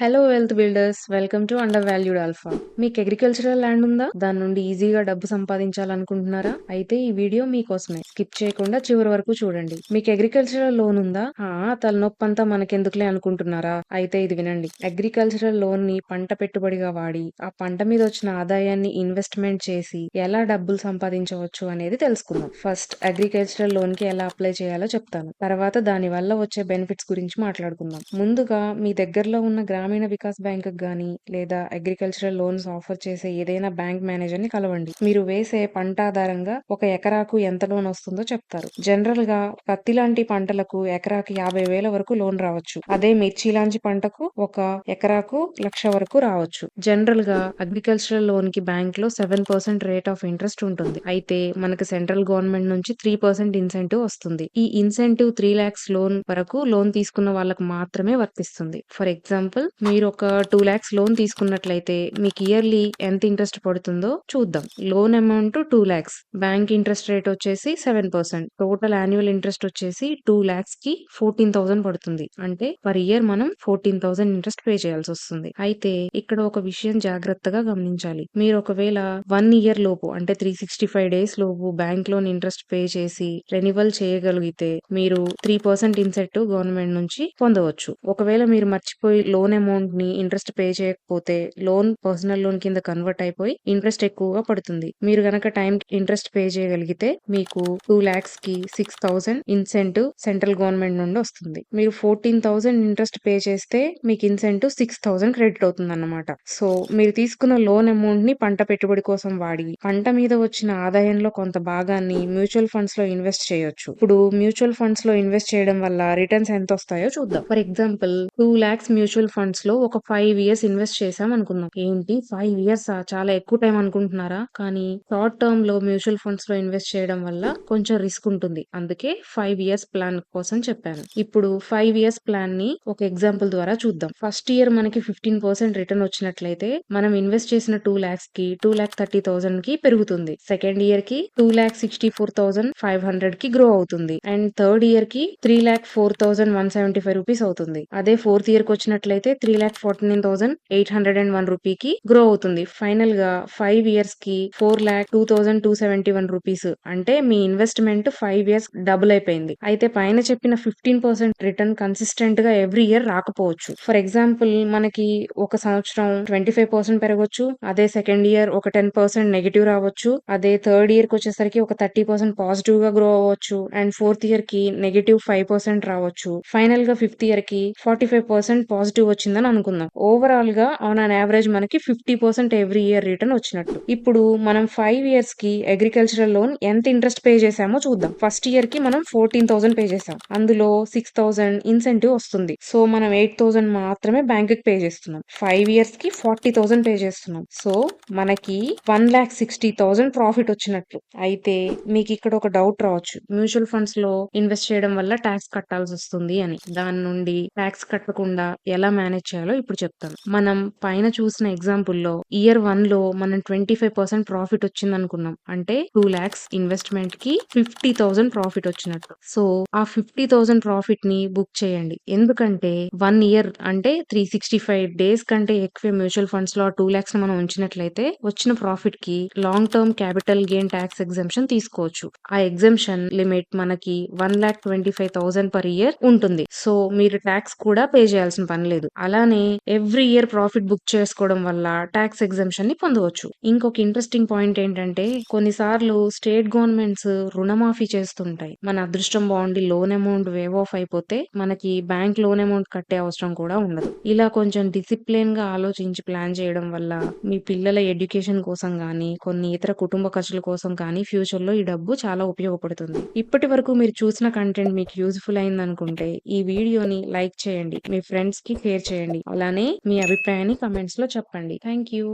Hello wealth builders welcome to undervalued alpha మీకు agricultural land ఉందా? దాని నుండి ఈజీగా డబ్బు సంపాదించాలనుకుంటున్నారా? అయితే ఈ వీడియో మీకోసమే. స్కిప్ చేయకుండా చివరి వరకు చూడండి. మీకు అగ్రికల్చరల్ లోన్ ఉందా? ఆ తలనొప్పి అంతా మనకెందుకులే అనుకుంటున్నారా? అయితే ఇది వినండి. అగ్రికల్చరల్ లోన్ని పంట పెట్టుబడిగా వాడి ఆ పంట మీద వచ్చిన ఆదాయాన్ని ఇన్వెస్ట్మెంట్ చేసి ఎలా డబ్బులు సంపాదించవచ్చు అనేది తెలుసుకుందాం. ఫస్ట్ అగ్రికల్చరల్ లోన్కి ఎలా అప్లై చేయాలో చెప్తాను. తర్వాత దాని వల్ల వచ్చే బెనిఫిట్స్ గురించి మాట్లాడుకుందాం. ముందుగా మీ దగ్గరలో ఉన్న గ్రామ గ్రామీణ వికాస్ బ్యాంక్ కానీ లేదా అగ్రికల్చరల్ లోన్స్ ఆఫర్ చేసే ఏదైనా బ్యాంక్ మేనేజర్ని కలవండి. మీరు వేసే పంట ఆధారంగా ఒక ఎకరాకు ఎంత లోన్ వస్తుందో చెప్తారు. జనరల్గా పత్తి లాంటి పంటలకు ఎకరాకు యాభై వేల వరకు లోన్ రావచ్చు. అదే మిర్చి లాంటి పంటకు ఒక ఎకరాకు లక్ష వరకు రావచ్చు. జనరల్గా అగ్రికల్చరల్ లోన్కి బ్యాంక్లో seven percent rate of interest ఉంటుంది. అయితే మనకి సెంట్రల్ గవర్నమెంట్ నుంచి త్రీ పర్సెంట్ ఇన్సెంటివ్ వస్తుంది. ఈ ఇన్సెంటివ్ త్రీ లాక్స్ లోన్ వరకు లోన్ తీసుకున్న వాళ్ళకు మాత్రమే వర్తిస్తుంది. ఫర్ ఎగ్జాంపుల్ మీరు ఒక టూ ల్యాక్స్ లోన్ తీసుకున్నట్లయితే మీకు ఇయర్లీ ఎంత ఇంట్రెస్ట్ పడుతుందో చూద్దాం. Loan amount two lakhs bank interest rate వచ్చేసి seven percent. Total annual interest వచ్చేసి టూ ల్యాక్స్కి ఫోర్టీన్ థౌసండ్ పడుతుంది. అంటే పర్ ఇయర్ మనం ఫోర్టీన్ థౌసండ్ ఇంట్రెస్ట్ పే చేయాల్సి వస్తుంది. అయితే ఇక్కడ ఒక విషయం జాగ్రత్తగా గమనించాలి. మీరు ఒకవేళ వన్ ఇయర్ లోపు అంటే త్రీ సిక్స్టీ ఫైవ్ డేస్ లోపు బ్యాంక్ లోన్ ఇంట్రెస్ట్ పే చేసి రెన్యువల్ చేయగలిగితే మీరు త్రీ పర్సెంట్ ఇన్సెట్ గవర్నమెంట్ నుంచి పొందవచ్చు. ఒకవేళ మీరు మర్చిపోయి లోన్ అమౌంట్ని ఇంట్రెస్ట్ పే చేయకపోతే లోన్ పర్సనల్ లోన్ కింద కన్వర్ట్ అయిపోయి ఇంట్రెస్ట్ ఎక్కువగా పడుతుంది. మీరు గనక టైం ఇంట్రెస్ట్ పే చేయగలిగితే మీకు two లాక్స్కి six thousand incentive central government నుండి వస్తుంది. మీరు ఫోర్టీన్ థౌసండ్ ఇంట్రెస్ట్ పే చేస్తే మీకు ఇన్సెంటివ్ సిక్స్ థౌసండ్ క్రెడిట్ అవుతుంది అనమాట సో మీరు తీసుకున్న లోన్ అమౌంట్ని పంట పెట్టుబడి కోసం వాడి పంట మీద వచ్చిన ఆదాయంలో కొంత భాగాన్ని మ్యూచువల్ ఫండ్స్లో ఇన్వెస్ట్ చేయొచ్చు. ఇప్పుడు మ్యూచువల్ ఫండ్స్లో ఇన్వెస్ట్ చేయడం వల్ల రిటర్న్స్ ఎంత వస్తాయో చూద్దాం. For example two lakhs mutual ఫండ్స్లో ఒక ఫైవ్ ఇయర్స్ ఇన్వెస్ట్ చేసాం అనుకుందాం. ఏంటి? ఫైవ్ ఇయర్స్ చాలా ఎక్కువ టైం అనుకుంటున్నారా? కానీ షార్ట్ టర్మ్లో మ్యూచువల్ ఫండ్స్లో ఇన్వెస్ట్ చేయడం వల్ల కొంచెం రిస్క్ ఉంటుంది. అందుకే ఫైవ్ ఇయర్స్ ప్లాన్ కోసం చెప్పాను. ఇప్పుడు ఫైవ్ ఇయర్స్ ప్లాన్ని ఒక ఎగ్జాంపుల్ ద్వారా చూద్దాం. ఫస్ట్ ఇయర్ మనకి ఫిఫ్టీన్ పర్సెంట్ రిటర్న్ వచ్చినట్లయితే మనం ఇన్వెస్ట్ చేసిన టూ లాక్స్కి టూ లాక్ థర్టీ థౌసండ్కి పెరుగుతుంది. సెకండ్ ఇయర్కి two lakh sixty four thousand five హండ్రెడ్కి గ్రో అవుతుంది. అండ్ థర్డ్ ఇయర్కి three lakh four thousand one seventy five rupees అవుతుంది. అదే ఫోర్త్ ఇయర్కి వచ్చినట్లయితే three lakh forty nine thousand eight hundred and one రూపీకి grow అవుతుంది. ఫైనల్గా ఫైవ్ ఇయర్స్కి four lakh two thousand two seventy one rupees అంటే మీ ఇన్వెస్ట్మెంట్ ఫైవ్ ఇయర్స్ డబుల్ అయిపోయింది. అయితే పైన చెప్పిన ఫిఫ్టీన్ పర్సెంట్ రిటర్న్ కన్సిస్టెంట్గా ఎవ్రీ ఇయర్ రాకపోవచ్చు. ఫర్ ఎగ్జాంపుల్ మనకి ఒక సంవత్సరం ట్వంటీ ఫైవ్ పర్సెంట్ పెరగవచ్చు అదే సెకండ్ ఇయర్ ఒక టెన్ పర్సెంట్ నెగిటివ్ రావచ్చు అదే థర్డ్ ఇయర్కి వచ్చేసరికి ఒక థర్టీ పర్సెంట్ పాజిటివ్గా గ్రో అవ్వచ్చు అండ్ ఫోర్త్ ఇయర్కి నెగిటివ్ ఫైవ్ పర్సెంట్ రావచ్చు. ఫైనల్గా ఫిఫ్త్ ఇయర్కి ఫార్టీ ఫైవ్ పర్సెంట్ పాజిటివ్ వచ్చింది. వచ్చిందని అనుకుందాం. ఓవరాల్గా ఆన్ అన్ యావరేజ్ మనకి fifty percent every year return వచ్చినట్టు. ఇప్పుడు మనం ఫైవ్ ఇయర్స్కి అగ్రికల్చరల్ లోన్ ఎంత ఇంట్రెస్ట్ పే చేసామో చూద్దాం. ఫస్ట్ ఇయర్కి మనం ఫోర్టీన్ థౌసండ్ పే చేసాం అందులో సిక్స్ థౌసండ్ ఇన్సెంటివ్ వస్తుంది. సో మనం ఎయిట్ థౌసండ్ మాత్రమే బ్యాంక్కి పే చేస్తున్నాం. ఫైవ్ ఇయర్స్కి ఫార్టీ థౌసండ్ పే చేస్తున్నాం. సో మనకి one lakh sixty thousand profit వచ్చినట్లు అయితే మీకు ఇక్కడ ఒక డౌట్ రావచ్చు. మ్యూచువల్ ఫండ్స్లో ఇన్వెస్ట్ చేయడం వల్ల ట్యాక్స్ కట్టాల్సి వస్తుంది అని. దాని నుండి ట్యాక్స్ కట్టకుండా ఎలా మేనేజ్ చేయాలో ఇప్పుడు చెప్తాను. మనం పైన చూసిన ఎగ్జాంపుల్లో ఇయర్ వన్లో మనం ట్వంటీ ఫైవ్ పర్సెంట్ ప్రాఫిట్ వచ్చింది అనుకున్నాం అంటే టూ లాక్స్ ఇన్వెస్ట్మెంట్కి ఫిఫ్టీ థౌసండ్ ప్రాఫిట్ వచ్చినట్టు. సో ఆ ఫిఫ్టీ థౌసండ్ ప్రాఫిట్ని బుక్ చేయండి. ఎందుకంటే వన్ ఇయర్ అంటే త్రీ సిక్స్టీ ఫైవ్ డేస్ కంటే ఎక్కువ మ్యూచువల్ ఫండ్స్లో టూ లాక్స్ మనం ఉంచినట్లయితే వచ్చిన ప్రాఫిట్కి long term capital gain tax exemption తీసుకోవచ్చు. ఆ ఎగ్జామ్షన్ లిమిట్ మనకి one lakh twenty five thousand per year ఉంటుంది. సో మీరు ట్యాక్స్ కూడా పే చేయాల్సిన పని లేదు. అలానే ఎవ్రీ ఇయర్ ప్రాఫిట్ బుక్ చేసుకోవడం వల్ల ట్యాక్స్ ఎగ్జామ్షన్ని పొందవచ్చు. ఇంకొక ఇంట్రెస్టింగ్ పాయింట్ ఏంటంటే కొన్నిసార్లు స్టేట్ గవర్నమెంట్స్ రుణమాఫీ చేస్తుంటాయి. మన అదృష్టం బాగుండి లోన్ అమౌంట్ వేవ్ ఆఫ్ అయిపోతే మనకి బ్యాంక్ లోన్ అమౌంట్ కట్టే అవసరం కూడా ఉండదు. ఇలా కొంచెం డిసిప్లిన్గా ఆలోచించి ప్లాన్ చేయడం వల్ల మీ పిల్లల ఎడ్యుకేషన్ కోసం కానీ కొన్ని ఇతర కుటుంబ ఖర్చుల కోసం కానీ ఫ్యూచర్లో ఈ డబ్బు చాలా ఉపయోగపడుతుంది. ఇప్పటి వరకు మీరు చూసిన కంటెంట్ మీకు యూజ్ఫుల్ అయింది అనుకుంటే ఈ వీడియోని లైక్ చేయండి. మీ ఫ్రెండ్స్కి షేర్ చేయండి. అలానే మీ అభిప్రాయాన్ని కమెంట్స్లో చెప్పండి. Thank you